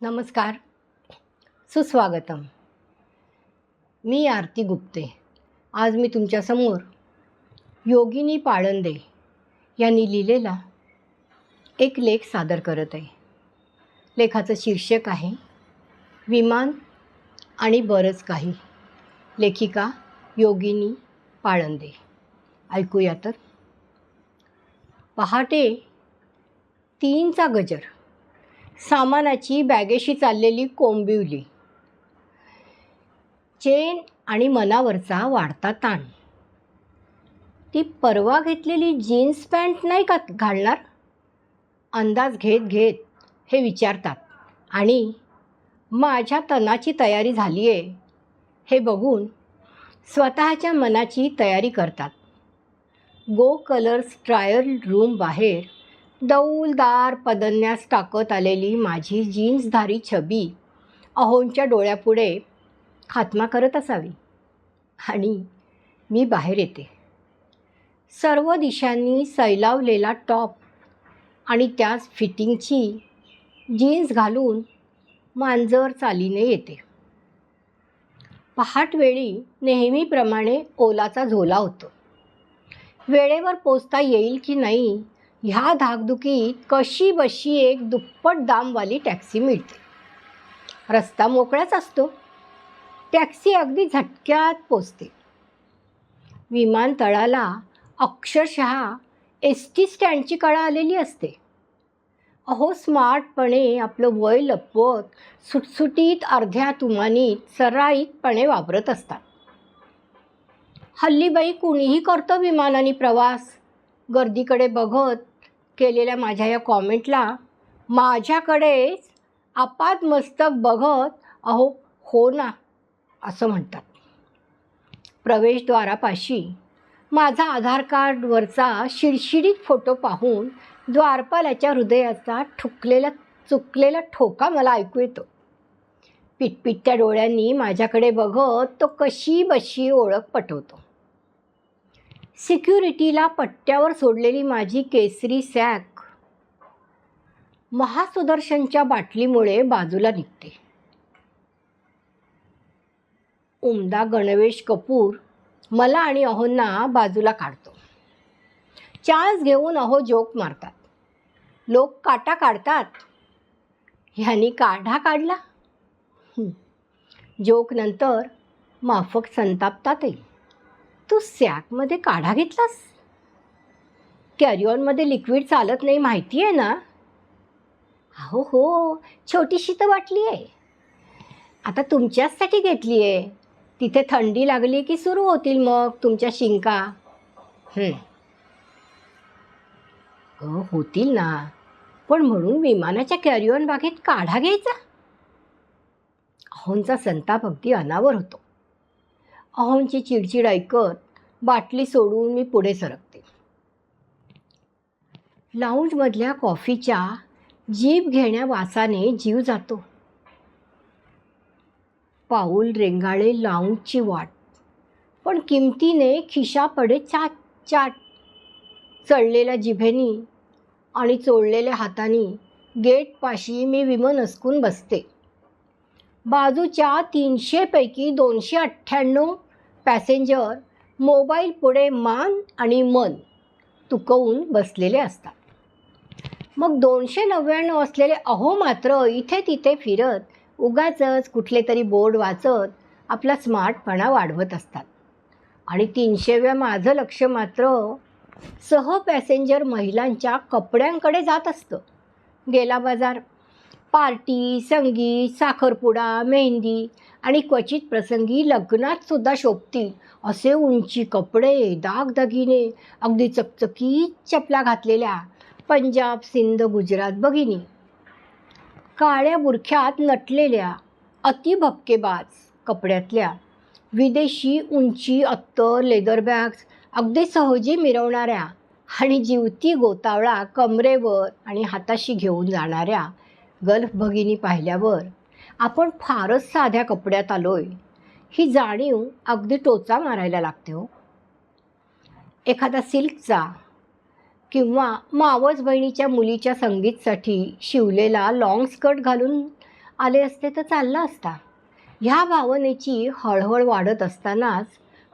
नमस्कार. सुस्वागतम. मी आरती गुप्ते. आज मी तुमच्यासमोर योगिनी पाळंदे यांनी लिहिलेला एक लेख सादर करत आहे. लेखाचं शीर्षक आहे विमान आणि बरंच काही. लेखिका योगिनी पाळंदे. ऐकूया तर. पहाटे तीनचा गजर. सामानाची बॅगेशी चाललेली कोंबिवली. चेन आणि मनावरचा वाढता ताण. ती परवा घेतलेली जीन्स पॅन्ट नाही का घालणार? अंदाज घेत घेत हे विचारतात. आणि माझ्या तनाची तयारी झाली आहे हे बघून स्वतःच्या मनाची तयारी करतात. गो कलर्स ट्रायल रूम बाहेर दौलदार पदन्यास टाकत आलेली माझी जीन्सधारी छबी अहोंच्या डोळ्यापुढे खात्मा करत असावी आणि मी बाहेर येते. सर्व दिशांनी सैलावलेला टॉप आणि त्याच फिटिंगची जीन्स घालून मांजर चालीने येते. पहाटवेळी नेहमीप्रमाणे ओलाचा झोला होतो. वेळेवर पोचता येईल की नाही ह्या धाकधुकीत कशी बशी एक दुप्पट दामवाली टॅक्सी मिळते. रस्ता मोकळाच असतो. टॅक्सी अगदी झटक्यात पोचते. विमानतळाला अक्षरशः एस टी स्टँडची कळा आलेली असते. अहो स्मार्टपणे आपलं वय लपवत सुटसुटीत अर्ध्या तुमानीत सराईतपणे वापरत असतात. हल्ली बाई कुणीही करतं विमानाने प्रवास. गर्दीकडे बघत केलेल्या माझ्या या कॉमेंटला माझ्याकडेच आपात मस्तक बघत अहो हो ना असं म्हणतात. प्रवेशद्वारापाशी माझा आधार कार्डवरचा शिडशिडीत फोटो पाहून द्वारपालाच्या हृदयाचा ठुकलेला चुकलेला ठोका मला ऐकू येतो. पिटपिटत्या डोळ्यांनी माझ्याकडे बघत तो कशी बशी ओळख पटवतो. सिक्युरिटीला पट्ट्यावर सोडलेली माझी केसरी सॅक महासुदर्शनच्या बाटलीमुळे बाजूला निघते. उमदा गणवेश कपूर मला आणि अहोंना बाजूला काढतो. चान्स घेऊन अहो जोक मारतात. लोक काटा काढतात. ह्यानी काढा काढला. जोक नंतर माफक संतापतातही. तू सॅकमध्ये काढा घेतलास? कॅरिऑनमध्ये लिक्विड चालत नाही माहिती आहे ना? हो हो छोटीशी तर वाटली आहे. आता तुमच्याचसाठी घेतली आहे तिथे थंडी लागली की सुरू होतील मग तुमच्या शिंका? हो. होतील ना. पण म्हणून विमानाच्या कॅरिऑन बागेत काढा घ्यायचा. अहोंचा संताप अगदी अनावर होतो. अहोंची चिडचिड ऐकत बाटली सोडून मी पुढे सरकते. लाऊंजमधल्या कॉफीच्या जीभ घेण्या वासाने जीव जातो. पाऊल रेंगाळे लाऊंजची वाट. पण किमतीने खिशापडे चाट चाट. चढलेल्या जिभेनी आणि चोळलेल्या हातानी गेटपाशी मी विमन असकून बसते. बाजूच्या तीनशेपैकी दोनशे अठ्ठ्याण्णव पॅसेंजर मोबाईल पुढे मान आणि मन तुकवून बसलेले असतात. मग दोनशे नव्याण्णव असलेले अहो मात्र इथे तिथे फिरत उगाचच कुठले तरी बोर्ड वाचत आपला स्मार्टपणा वाढवत असतात. आणि तीनशेव्या माझं लक्ष मात्र सह पॅसेंजर महिलांच्या कपड्यांकडे जात असतं. गेला बाजार पार्टी संगीत साखरपुडा मेहंदी आणि क्वचित प्रसंगी लग्नात सुद्धा शोभतील. असे उंची कपडे दागदागिने अगदी चकचकीत चपला घातलेल्या पंजाब सिंध गुजरात भगिनी. काळ्या बुरख्यात नटलेल्या अतिभपकेबाज कपड्यातल्या विदेशी उंची अत्तर लेदर बॅग्स अगदी सहजी मिरवणाऱ्या आणि जीवती गोतावळा कमरेवर आणि हाताशी घेऊन जाणाऱ्या गल्फ भगिनी पाहिल्यावर आपण फारच साध्या कपड्यात आलोय. ही जाणीव अगदी टोचा मारायला लागते हो. एखादा सिल्कचा किंवा मावस बहिणीच्या मुलीच्या संगीतसाठी शिवलेला लाँग स्कर्ट घालून आले असते तर चाललं असता. ह्या भावनेची हळहळ वाढत असतानाच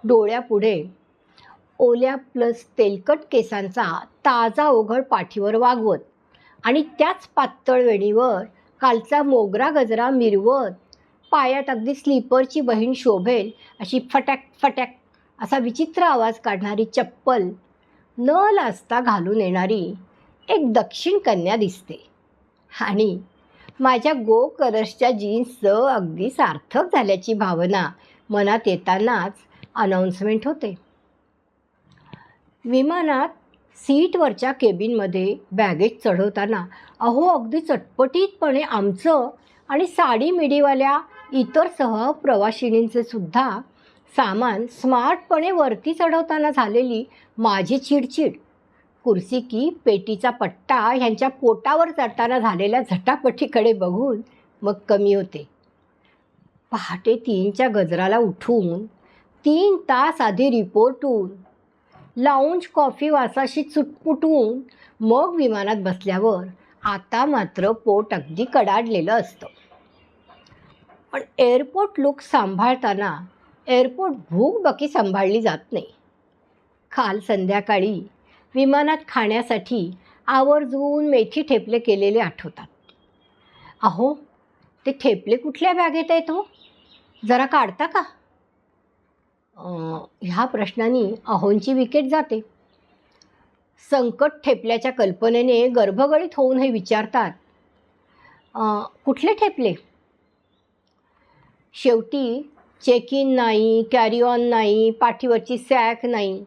डोळ्यापुढे ओल्या प्लस तेलकट केसांचा ताजा ओघळ पाठीवर वागवत आणि त्याच पातळ वेणीवर कालचा मोगरा गजरा मिरवत पायात अगदी स्लीपरची बहीण शोभेल अशी फटॅक फटॅक असा विचित्र आवाज काढणारी चप्पल न लाजता घालून येणारी एक दक्षिण कन्या दिसते. आणि माझ्या गो कलर्सच्या जीन्सचं अगदी सार्थक झाल्याची भावना मनात येतानाच अनाऊन्समेंट होते. विमानात सीटवरच्या केबिनमध्ये बॅगेज चढवताना अहो अगदी चटपटीतपणे आमचं आणि साडी मिडीवाल्या इतर सह प्रवाशिणींचे सुद्धा सामान स्मार्टपणे वरती चढवताना झालेली माझी चिडचिड. कुर्सी की पेटीचा पट्टा ह्यांच्या पोटावर चढताना झालेल्या झटापटीकडे बघून मग कमी होते. पहाटे तीनच्या गजराला उठून तीन तास आधी रिपोर्टून लाऊंज कॉफी वासाशी चुटपुटून मग विमानात बसल्यावर आता मात्र पोट अगदी कडाडलेलं असतं. पण एअरपोर्ट लुक सांभाळताना एअरपोर्ट भूक बाकी सांभाळली जात नाही. काल संध्याकाळी विमानात खाण्यासाठी आवर्जून मेथी ठेपले केलेले आठवतात. अहो ते ठेपले कुठल्या बॅगेत आहेत हो? जरा काढता का? ह्या प्रश्नांनी अहोंची विकेट जाते. संकट ठेपल्याच्या कल्पनेने गर्भगळीत होऊन हे विचारतात कुठले ठेपले? शेवटी चेक इन नाही कॅरी ऑन नाही पाठीवरची सॅक नाही.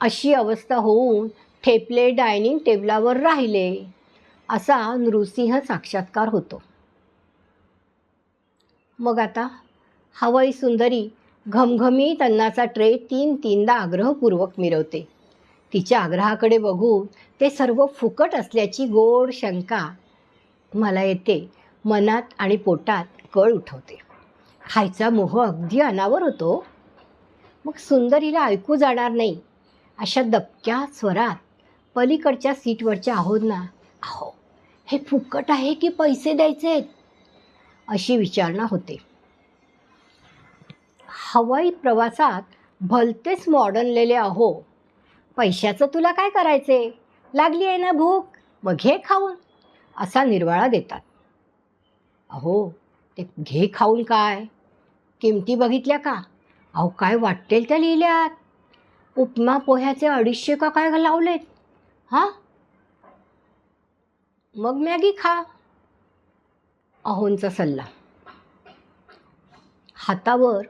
अशी अवस्था होऊन ठेपले डायनिंग टेबलावर राहिले असा नृसिंह साक्षात्कार होतो. मग आता हवाई सुंदरी घमघमीत अन्नाचा ट्रे तीन तीनदा आग्रहपूर्वक मिरवते. तिच्या आग्रहाकडे बघून ते सर्व फुकट असल्याची गोड शंका मला येते. मनात आणि पोटात कळ उठवते. खायचा मोह अगदी अनावर होतो. मग सुंदरीला ऐकू जाणार नाही. अशा दबक्या स्वरात पलीकडच्या सीटवरच्या आहोत ना अहो हे फुकट आहे की पैसे द्यायचे आहेत अशी विचारणा होते. हवाई प्रवासात भलतेच मॉडर्नलेले अहो पैशाचं तुला काय करायचे? लागली आहे ना भूक? मग घे खाऊन. असा निर्वाळा देतात. अहो ते घे खाऊन काय? किमती बघितल्या का? अहो काय वाटेल त्या लिहिल्यात? उपमा पोह्याचे अडीचशे का काय लावलेत? हां? मग मॅगी खा. अहोंचा सल्ला. हातावर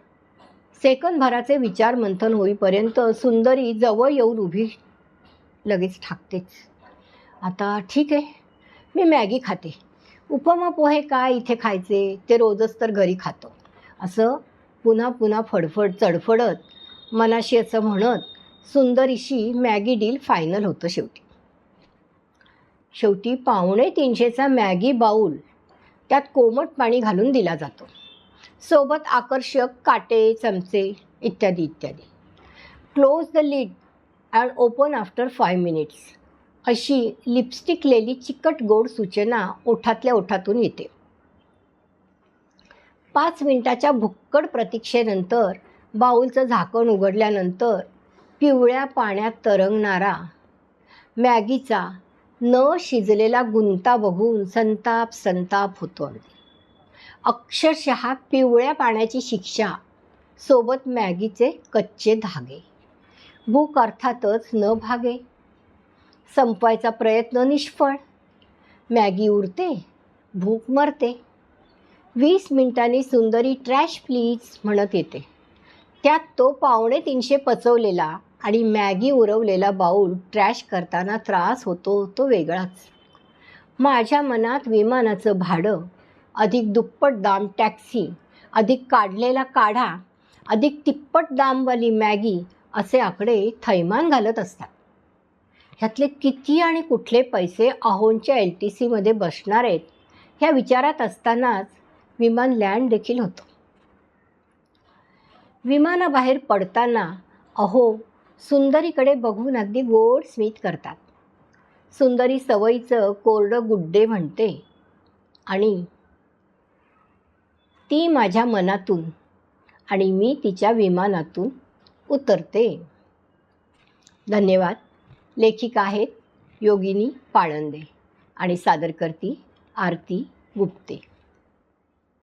सेकंदभराचे विचार मंथन होईपर्यंत सुंदरी जवळ येऊन उभी लगेच ठाकतेच. आता ठीक आहे मी मॅगी खाते. उपमा पोहे काय इथे खायचे? ते रोजच तर घरी खातो. असं पुन्हा पुन्हा फडफड चडफडत मनाशी असं म्हणत सुंदरीशी मॅगी डील फायनल होतं शेवटी. शेवटी पावणे तीनशेचा मॅगी बाऊल त्यात कोमट पाणी घालून दिला जातो. सोबत आकर्षक काटे चमचे इत्यादी इत्यादी. Close the lid and open after five minutes अशी लिपस्टिकलेली चिकट गोड सूचना ओठातल्या ओठातून येते. पाच मिनिटाच्या भुक्कड प्रतीक्षेनंतर बाऊलचं झाकण उघडल्यानंतर पिवळ्या पाण्यात तरंगणारा मॅगीचा न शिजलेला गुंता बघून संताप संताप होतो अगदी. अक्षरशः पिवळ्या पाण्याची शिक्षा. सोबत मॅगीचे कच्चे धागे. भूक अर्थातच न भागे. संपवायचा प्रयत्न निष्फळ. मॅगी उरते भूक मरते. वीस मिनिटांनी सुंदरी ट्रॅश प्लीज म्हणत येते. त्यात तो पावणे तीनशे पचवलेला आणि मॅगी उरवलेला बाऊल ट्रॅश करताना त्रास होतो तो वेगळाच. माझ्या मनात विमानाचं भाडं अधिक दुप्पट दाम टॅक्सी अधिक काढलेला काढा अधिक तिप्पट दामवाली मॅगी असे आकडे थैमान घालत असतात. ह्यातले किती आणि कुठले पैसे अहोंच्या एल टी सीमध्ये बसणार आहेत ह्या विचारात असतानाच विमान लँड देखील होतं. विमानाबाहेर पडताना अहो सुंदरीकडे बघून अगदी गोड स्मित करतात. सुंदरी सवयीचं कोरडं गुड्डे म्हणते आणि ती माझ्या मनातून आणि मी तिच्या विमानातून उतरते. धन्यवाद. लेखिका आहेत योगिनी पाळंदे आणि सादर करती आरती गुप्ते.